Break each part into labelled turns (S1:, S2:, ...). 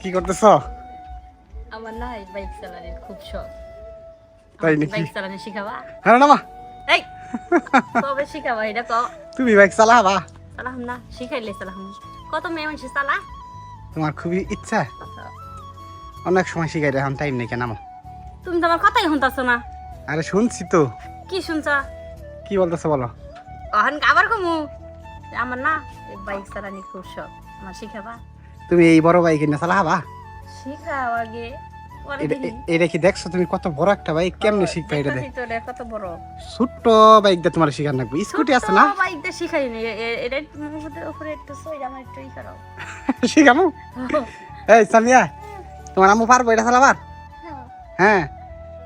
S1: কি করতেছ?
S2: আমার না এই বাইক চালানোর খুব শখ।
S1: তাই নাকি?
S2: বাইক চালানো শিখাবা?
S1: হ্যাঁ নামা।
S2: এই কবে শিখাবা এটা ক
S1: তুমি বাইক চালাবা?
S2: চালাম না শিখাইলে চালাম। কত মেয়ে মানুষ চালা?
S1: তোমার খুবই ইচ্ছা। অনেক সময় শিখাই এখন টাইম নেই কেন
S2: তুমি তো আমার কথাই শুনতাছো না।
S1: আরে শুনছি তো।
S2: কি শুনছা?
S1: কি বলতেছো বলো?
S2: অহন আবার কমু আমার না এই বাইক চালানোর খুব শখ। আমার শিখাবা?
S1: তুমি এই বড় বাইক কিনে চালাবা
S2: শিখাও আগে
S1: এটা- কি দেখছ তুমি কত বড় একটা বাইক? কেমনে শিখবে এটা দেখ।
S2: কত বড়।
S1: ছোট্ট বাইক দিয়ে তোমার শিখার লাগবে স্কুটি আছে না?
S2: বাইক দিয়ে শিখাই নি। এটা উপরে উপরে একটু সই আমার একটু ই করো
S1: শিখামু? এই সামিয়া তোমার আম্মু পারব এটা চালাবার? হ্যাঁ।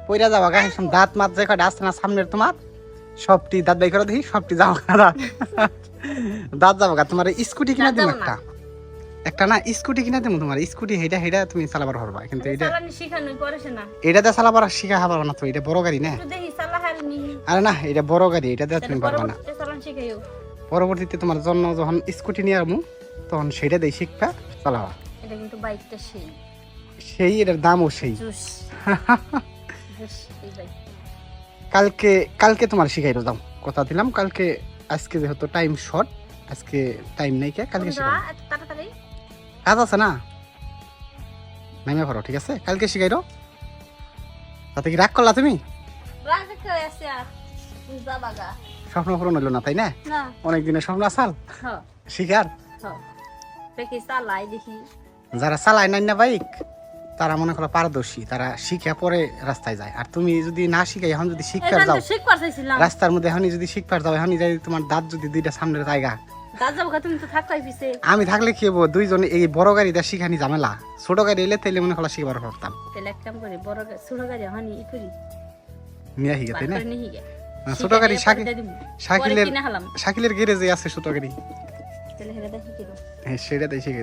S1: পইরা যাবা গায়ে সব দাঁত মাত যে কয়টা আসছে না সামনের তোমার সবটি দাঁত বাই করে দেখি সবটি যাও দাঁত। দাঁত যাব গা তোমার স্কুটি কিনা
S2: দাঁত
S1: দিম
S2: যাব না।
S1: একটা। একটা না স্কুটি কিনা দিম তোমার। স্কুটি হেটা হেটা তুমি চালাবার পারবা কিন্তু এটা এটা দিয়ে চালাবার শিখা হবার না তো এটা বড় গাড়ি না। আরে না এটা বড় গাড়ি এটা দিয়ে তুমি পারবা না।
S2: পরবর্তীতে
S1: তোমার জন্য যখন স্কুটি নিয়ে আমু তখন সেটা দিয়ে শিখবা চালাবা
S2: এটা কিন্তু বাইকটা সেই।
S1: সেই এটার দামও সেই। কালকে কালকে তোমার শিখাইরো দাও। কথা দিলাম কালকে আজকে যেহেতু টাইম শর্ট আজকে টাইম নেই কে কালকে শিখাই কাজ আছে না? নামে পড়ো ঠিক আছে? কালকে শিখাইরো তাতে কি রাগ করলা তুমি? স্বপ্ন পূরণ হইল না তাই না? অনেক দিনের স্বপ্ন আসাল?
S2: দেখি
S1: যারা চালায় নাই না বাইক তারা মনে করো পারদর্শী তারা শিখে পরে রাস্তায় যায়। আর তুমি যদি না শিখে এখন যদি শিখতে যাও রাস্তার মধ্যে এখনই যদি শিখতে যাও এখনই যাই তোমার দাঁত যদি দুইটা সামনের জায়গা আমি থাকলে কি দুইজন এই বড় গাড়িটা শিখানি জামেলা ছোট গাড়ি এলে তাইলে মনে হলো শিখবার পারতাম
S2: তাহলে এক কাম করি বড় গা- ছোট গাড়ি হানি ই করি।
S1: নিয়ে শিখে তাই না? ছোট গাড়ি। শাকিলের শাকিলের গ্যারেজে আছে ছোট গাড়ি। হ্যাঁ সেটা তাই শিখে